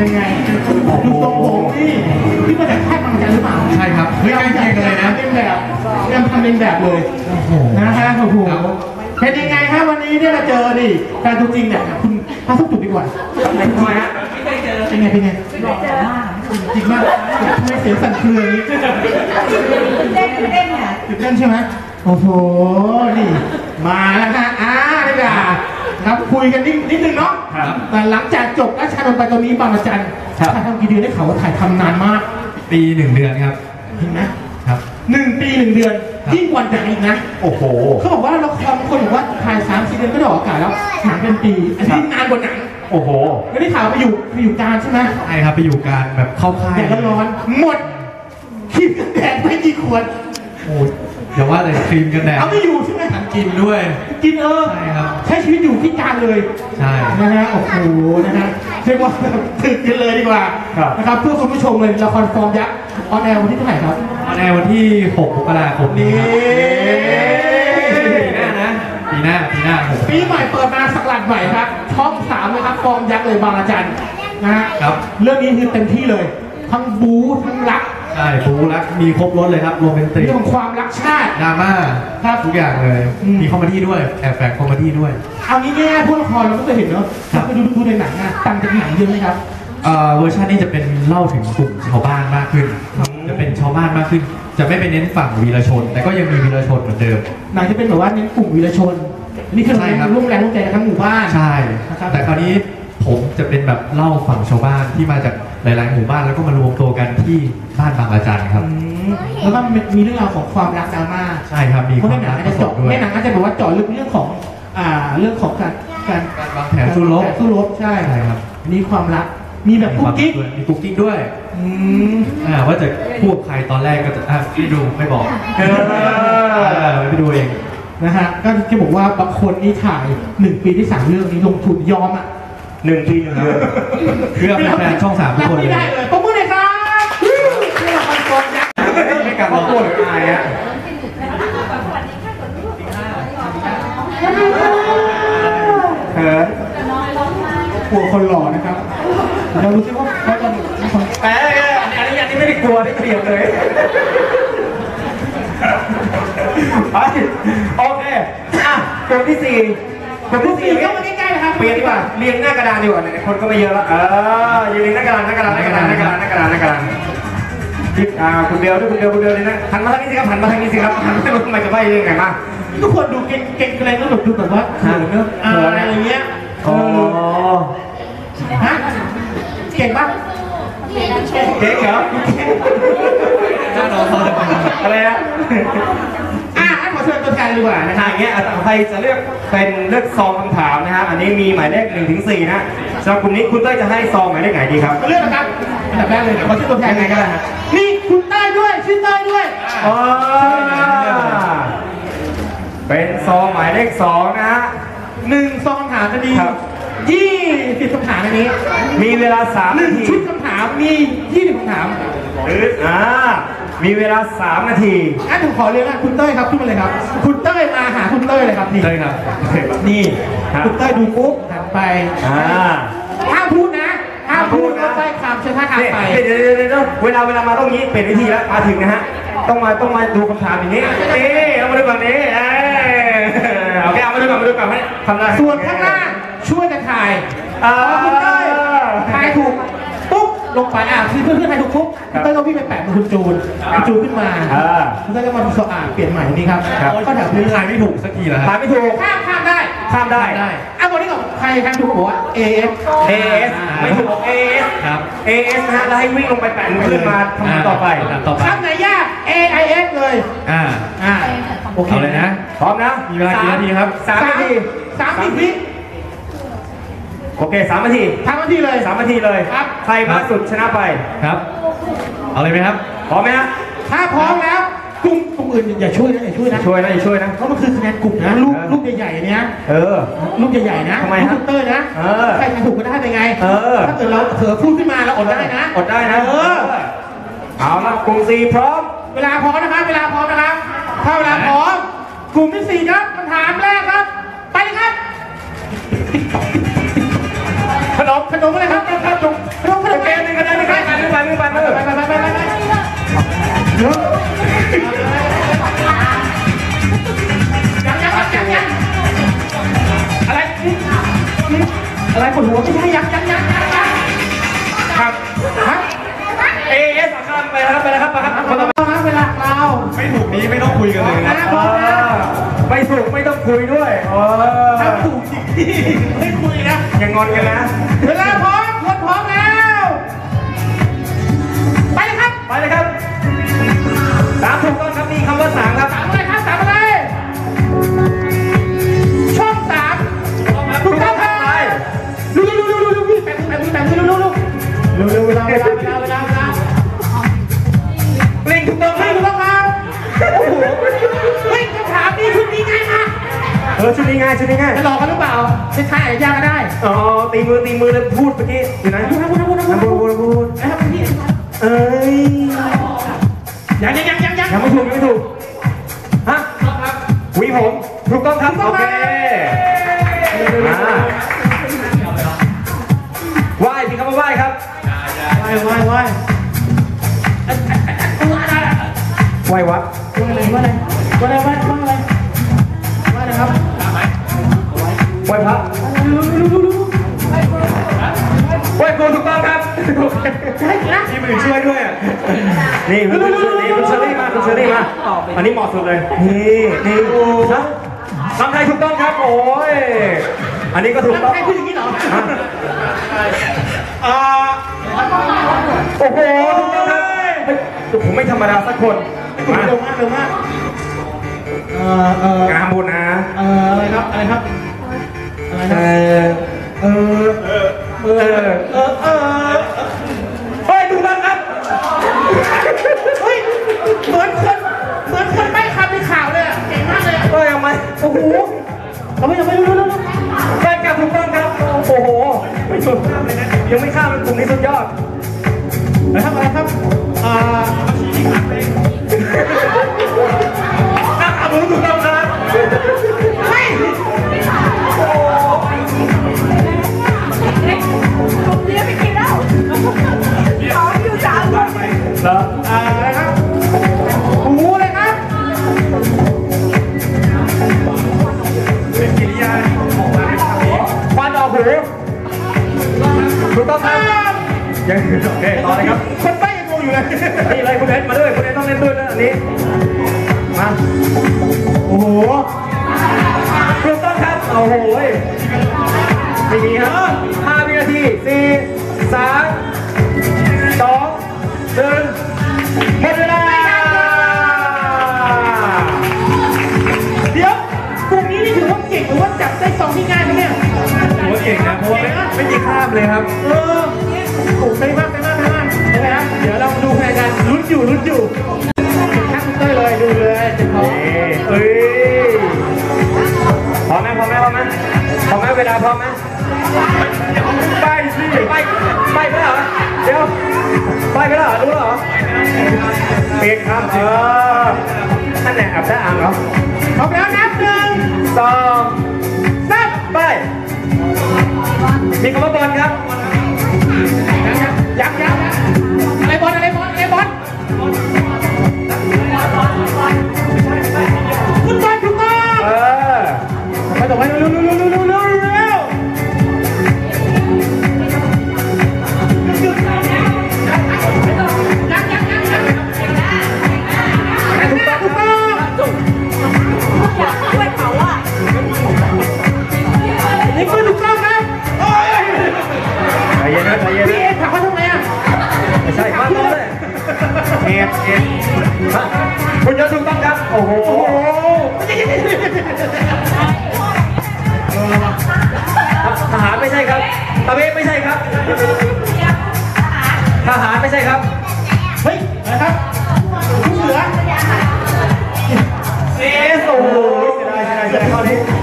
ยังไงดูตรงผมนี่ที่มาแากค่ายบางจันหรือเปล่าใช่ครับเฮ้ยใกล้เคียงกันเลยนะ เป็นแบบยังทำเป็นแบบเลยนะฮะโอ้โหเป็นยังไงฮะวันนี้เนี่ยมาเจอดิแารตัวจริงเนี่ยคุณพาสักจุดดีกว่าทำไมฮะไม่เคยเจอเป็นไงเป็นไงหล่อมากจริงมากทำไมเสียสันเคือนี้เต้นนเต้นเนี่ยตื่เต้นใช่ไหมโอ้โหนี่ ครับคุยกันนิดนิดนึงเนาะครับ แต่หลังจากจบราชานนท์ไปตอนนี้บางระจันครับ ถ่ายทำกี่เดือนได้ข่าวว่าถ่ายทำนานมากปีหนึ่งเดือนครับเห็นไหมครับ หนึ่งปีหนึ่งเดือนครับ ยิ่งกว่าหนังอีกนะโอ้โห เขาบอกว่าละครบางคนบอกว่าถ่ายสามสี่เดือนก็ได้ออกอากาศแล้วหนังเป็นปีอันนี้นานกว่าหนังโอ้โหไม่ได้ข่าวไปอยู่ไปอยู่การใช่ไหมใช่ครับไปอยู่การแบบเข้าค่ายแดดร้อนๆหมดครีมกันแดดไม่กี่ขวดโอ้ยอย่าว่าแต่ครีมกันแดดเอาไม่อยู่ใช่ไหมทั้งกินด้วย กินเออใช่ครับ ใช้ชีวิตอยู่ที่การ เลยใช่นะฮะโอ้โหนะฮะเรียกว่าถึกกันเลยดีกว่าครับ นะครับเพื่อคุณผู้ชมเลยละครฟอร์มยักษ์ออนแอร์วันที่เท่าไหร่ครับในวันที่ 6มกราคมนี้ครับนี่ ปีหน้านะปีหน้าปีหน้าหกปีใหม่เปิดมาสักหลัดใหม่ครับช่องสามเลยครับฟอร์มยักษ์เลยบางอาจารย์นะฮะครับ เรื่องนี้คือเต็มที่เลย ทั้งบู๊ทั้งรัก ใช่ปูรักมีครบรถเลยครับโรแมนติกเรื่องของความรักชาติ ดราม่าครับทุกอย่างเลย อืม มีคอมเมดี้ด้วยแอบแฝงคอมเมดี้ด้วย เอางี้ง่ายๆพวกละครเราก็เคยเห็นเนาะครับไปดูดูในหนังอะต่างจากหนังเยอะไหมครับ เอ่อเวอร์ชันนี้จะเป็นเล่าถึงกลุ่มชาวบ้านมากขึ้นจะเป็นชาวบ้านมากขึ้น จะไม่ไปเน้นฝั่งวีรชน แต่ก็ยังมีวีรชนเหมือนเดิม หนังจะเป็นแบบว่าเน้นกลุ่มวีรชน นี่คือใช่ครับ ร่วมแรงร่วมใจกันทั้งหมู่บ้าน ใช่ นะครับ แต่คราวนี้ผมจะเป็นแบบเล่าฝั่งชาวบ้านที่มาจาก หลายๆหมู่บ้านแล้วก็มารวมตัวกันที่บ้านบางอาจารย์ครับ อืมแล้วก็มีเรื่องราวของความรักดราม่าใช่ครับมีเพคราะวาในมหนัรังกอาจผจะสเจาะมด้วยในหนังอาจจะบอกว่าเจาะลึกเรื่องของอ่าเรื่องของการการการวางแผนสู้รบ กาสู้รบใช่ใช่ครับ อันนี้ความรักมีแบบกุ๊กกิ๊กมีกุ๊กกิ๊กด้วยอืม อ่าว่าจะพูดใครตอนแรกก็จะอะไม่ดูไม่บอกเออ ไปดูเอง นะฮะก็จะบอกว่าบางคนนี่ถ่ายหนึ่งปีที่สามเรื่องนี้ลงทุนยอมอะ หนึ่งทีหนึ่งเดือนเพื่อแฟนๆช่องสามทุกคนรับเลไม่ยได้เลยปรบมือหน่อยครับนี่ละครฟอร์มยักษ์ไม่การร้องโหรืออายอะเขินกลัวคนหล่อนะครับเราดูซิว่าเขาจะมีคนแต่อันนี้อันนี้ไม่ได้กลัวได้เปรียบเลยไปโอเคอะกลุ่มที่สี่กลุ่มดูที่สิสี่เข้ามาใกล้ๆนะครับ เปลี่ยนดีกว่าเรียงหน้ากระดานดีกว่าเนี่ยคนก็ไม่เยอะแล้วเออยืนเรียงหน้ากระดานหน้ากระดานหน้ากระดานหน้ากระดานหน้ากระดานหน้ากระดานคิดอ่าคุณเดียวด้วยคุณเดียวคุณเดียวเลยนะหันมาทางนี้สิครับหันมาทางนี้สิครับหันมาทำไมจะไม่ยังไงมาทุกคนดูเก่งเก่งอะไรก็แบบดูแบบว่าเขินเนอะอ่าอะไรอย่างเงี้ยเออ๋ออฮะเก่งปะเก๊กเหรอเจ้าน้องเขาจะเป็นอะไรอะอะงั้นขอเชิญตัวแทนดีกว่านะคถ้ารับอย่าง เงี้ยอะใครจะเลือกเป็นเลือกซองคำถามนะฮะอันนี้มีหมายเลขหนึ่งถึงสี่นะสำหรับกลุ่มนี้คุณเต้ยจะให้ซองหมายเลขไหนดีครับมาเลือกนะครับอันดับแรกเลยขอชื่อตัวแทนยังไงก็ได้ฮะนี่คุณเต้ยด้วยชื่อเต้ยด้วยอ๋อเป็นซองหมายเลขสองนะฮะหนึ่งซองคำถามจะมีครับยี่สิบคำถามในนี้ มีเวลาสามหนึ่นางทีชุดคำถามมียี่สิบคำถามหรืออ่า มีเวลาสามนาที งั้นผมขอเรียกนะคุณเต้ยครับขึ้นมาเลยครับ คุณเต้ยมาหาคุณเต้ยเลยครับนี่ใช่ครับนี่ครับคุณเต้ยดูปุ๊บหันไปอ่าห้ามพูดนะห้ามพูดห้ามพูดนะว่าใต้คำเชิญท่าทางเนี่ยไปเดี๋ยวเดี๋ยวเดี๋ยวเดี๋ยวเวลาเวลามาต้องงี้เปลี่ยนวิธีแล้วมาถึงนะฮะ ต้องมาต้องมาดูคำถามอย่างนี้นี่เอามาดูก่อนนี้เอ้ยโอเคเอามาดูก่อนมาดูก่อนให้ทำได้ส่วนข้างหน้าช่วยกันถ่าย อ่าพอคุณเต้ยถ่ายถูกปุ๊บ ลงไปอะคือเพื่อนๆถ่ายถูกปุ๊บคุณเต้ยก็วิ่งไปแปะมือคุณจูนคุณจูนขึ้นมาอ่า คุณเต้ยก็มาสะอาดเปลี่ยนใหม่นี่ครับครับ ก็แถวพื้นทายไม่ถูกสักทีแล้วคถ่ารัยบไม่ถูก ข้ามข้ามได้ข้ามได้อะวันนี้ก่อนใครใครถูกหัว AF AS ไม่ถูก AS ครับ AS นะฮะแล้วให้วิ่งลงไปแปะมือขึ้นมาทำงานต่อไป ทำต่อไปข้ามไหนยาก AIS เลยอ่าอ่าโอเคเอาเลยนะ พร้อมนะมีเวลากี่นาทีครับ สามนาทีสามสิบวิ โอเคสามนาทีทำนาทีเลยสามนาทีเลยครับ ใครมากสุดชนะไปครับ เอาเลยไหมครับ พร้อมไหมฮะถ้าพร้อมแล้วกลุ่มกลุ่มอื่นอย่าช่วยนะอย่าช่วยนะช่วยนะอย่าช่วยนะเพราะมันคือคะแนนกลุ่มนะลูกลูกใหญ่ๆเนี้ยเออลูกใหญ่ๆนะทำไมฮะลูกเตอร์นะเออใครทายถูกก็ได้ไปไงเออถ้าเกิดเราเผลอพูดขึ้นมาเราอดได้นะอดได้นะเออเอาละกลุ่มสี่พร้อม เวลาพร้อมนะครับเวลาพร้อมนะครับถ้าเวลาพร้อม กลุ่มที่สี่ครับคำถามแรกครับ ไปเลยครับข นมขนมอะไรครับครับจุกจุกขนมแกนกันได้ไหมครับไปไปไปไปไปไปไปไปยังยังยังยังอะไรอะไรปวดหัวไม่ใช่ยังยังยังยังครับฮะเอเอสข้ามไปนะครับไปนะครับไปครับเวลาเราไม่ถูกนี้ไม่ต้องคุยกันเลยนะ วถูกไม่ต้องคุยด้วยเออถ้าถูกจริงๆไม่คุยนะ อย่างงอนกันนะ เวลาพร้อมคนพร้อมแล้ว ไปเลยครับ ไปเลยครับสามถูกต้องครับมีคำว่าสามครับสามอะไรครับสามอะไร ช่องสามถูกต้องครับไปดูดูดูดูดูดูแปะแปะแปะดูดูดูดูเร็วเวลาเวลาเวลาเวลาเวลา เออชุดนี้ง่ายชุดนี้ง่ายจะหลอกกันหรือเปล่าใช้ท่าไหนยากก็ได้อ๋อตีมือตีมือเลยพูดเมื่อกี้อยู่ไหนพูดนะพูดนะพูดนะอะพูดพูดพูดนะครับพี่เอ้ยยังยังยังยังยังยังไม่ถูกยังไม่ถูกฮะหวีผมถูกต้องครับโอเคมาไหว้มีคำว่าไหว้ครับไหวไหวไหวไหว้วัดอะไรว่าอะไรว่าอะไรว่าอะไรว่าอะไร ว่าอะครับไหว้พระไหว้ครูถูกต้องครับใช่มีมือช่วยด้วยอะนี่คุณคุณคุณเชอรี่มาคุณเชอรี่มาอันนี้เหมาะสุดเลยนี่นี่ครับลำไทยถูกต้องครับ โอ้ยอันนี้ก็ถูกต้องใครพูดอย่างนี้เหรออ่าโอ้โหถูกต้องครับผมไม่ธรรมดาสักคนมาเร็วมากเร็วมากงามบุญนะ เออโอ้ไปมากไปมากไปมากใช่ไหมครับเดี๋ยวเรามาดูคะแนนกันลุ้นอยู่ลุ้นอยู่ทักคุณเต้ยเลยดูเลยเต็มพร้อเอ้ยเอ้ยพร้อมไหมพร้อมไหมพร้อมไหมพร้อมไหมเวลาพร้อมไหมไปสิไปไปไปเหรอเดี๋ยวไปไปเหรอรู้เหรอเปลี่ยนครับเออท่านไหนอับได้อ่างเหรอพร้อมแล้วนับหนึ่งสองสามไป มีคำว่าบอลครับ ยัก เอเอสโอ้โหเสียดายเสียดายเสียดายข้อนี้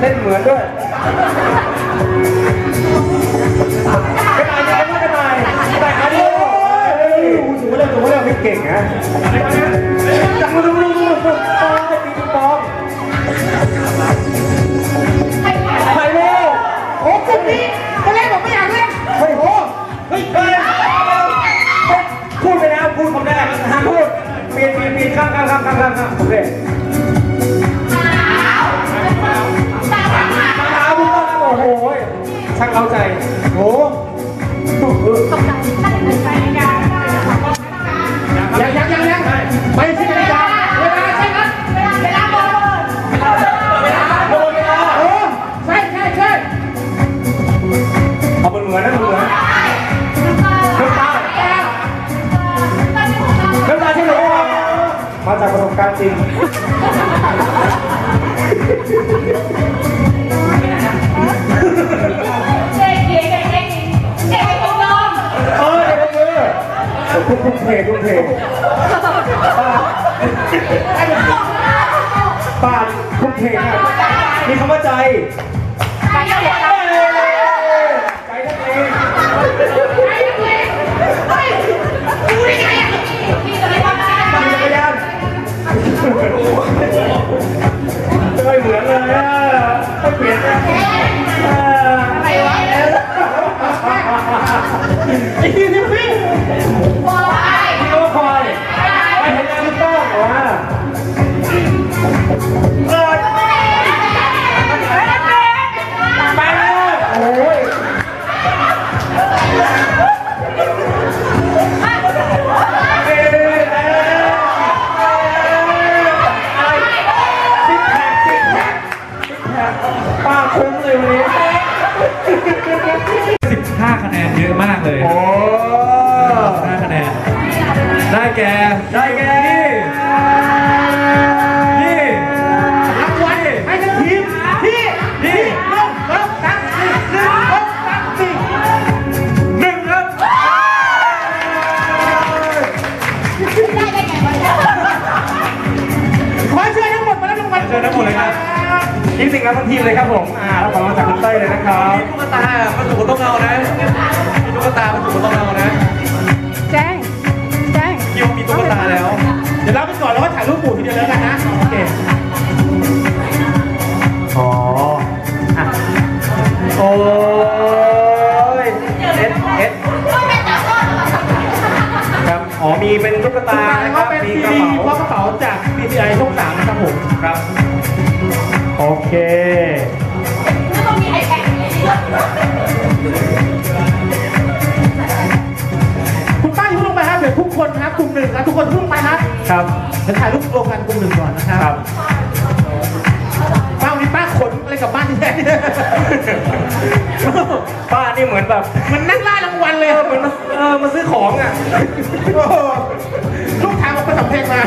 เล่นเหมือนด้วยกระต่ายยังไม่กระต่ายกระต่ายครับโอ้ยถูกแล้วถูกแล้วไม่เก่งนะจังรู้รู้รู้รู้ปองตีปิงปอไข่โม่โอ้กลุ่มนี้ตอนแรกผมไม่อยากเล่นเฮ้ยโอ้เฮ้ยเฮ้ยพูดไปแล้วพูดคำแรกห้ามพูดเปลี่ยนเปลี่ยนเปลี่ยนข้ามข้ามข้ามข้ามข้ามข้ามโอเค เข้าใจโอ้ ทุกทุกเพจทุกเพจป้าทุกเพจอะมีคำว่าใจ ใจทั้งเพลงมีจักรยานเอ้ยเหมือนเลยอะไม่เปลี่ยนนะอะไรวะไอ้ที่นี่พี่พี่ แก่ได้แก่นี่รางวัลให้ทั้งทีมที่นี่ลงลงตั้งสี่หนึ่งลงตั้งสี่หนึ่งครับขอเชิญทั้งหมดมารับรางวัลเชิญทั้งหมดเลยครับทีมสิ่งรับทั้งทีมเลยครับผมอ่าแล้วขอมาจากคุณเต้ยเลยนะครับตุ๊กตามันถูกต้องเอานะมีตุ๊กตามันถูกต้องเอานะ ไปก่อนแล้วก็ถ่ายรูปหมู่ทีเดียวแล้วกันนะ โอเค อ๋ออะโอ้ยเอ็ดเอ็ดครับ อ๋อ มีเป็นตุ๊กตาตานะคก็รับ เป็นมีซีกระดีเป๋าเพราะกระเป๋าจาก BCI ช่องสามนะครับผมครับ โอเคคุณ ดี๋ยวทุกคนนะครับกลุ่มหนึ่งครับทุกคนเพิ่งไปครับครับเดี๋ยวถ่ายรูปรวมกันกลุ่มหนึ่งก่อนนะคครัรับบป้าวันนี้ป้าขนอะไรกลับบ้านที่ไหนป้านี่เหมือนแบบมันนั่งล่ารางวัลเลยเออเหมือนมาเออมาซื้อของอะโอ้โหลูกทางออกมาสัมเพลงมา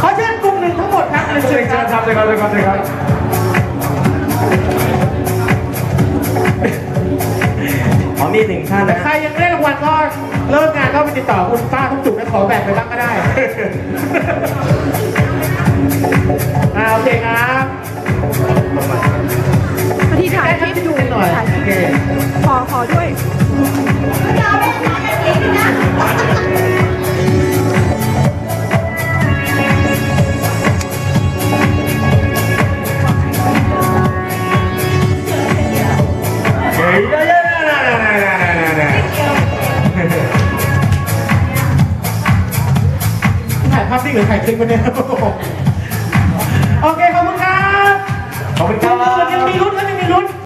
ขอเชิญกลุ่มหนึ่งทั้งหมดครับเรียนเชิเชิญญเชิครัญบครับเลยครับเลยครับ เลยครับทนี่ถึงขั้นแต่นะใครยังไม่ได้รางวัลก็เลิกงานก็ไปติดต่อคุณป้าทุกจุดและขอแบ่งไปบ้างก็ได้ อ่าโอเคครับ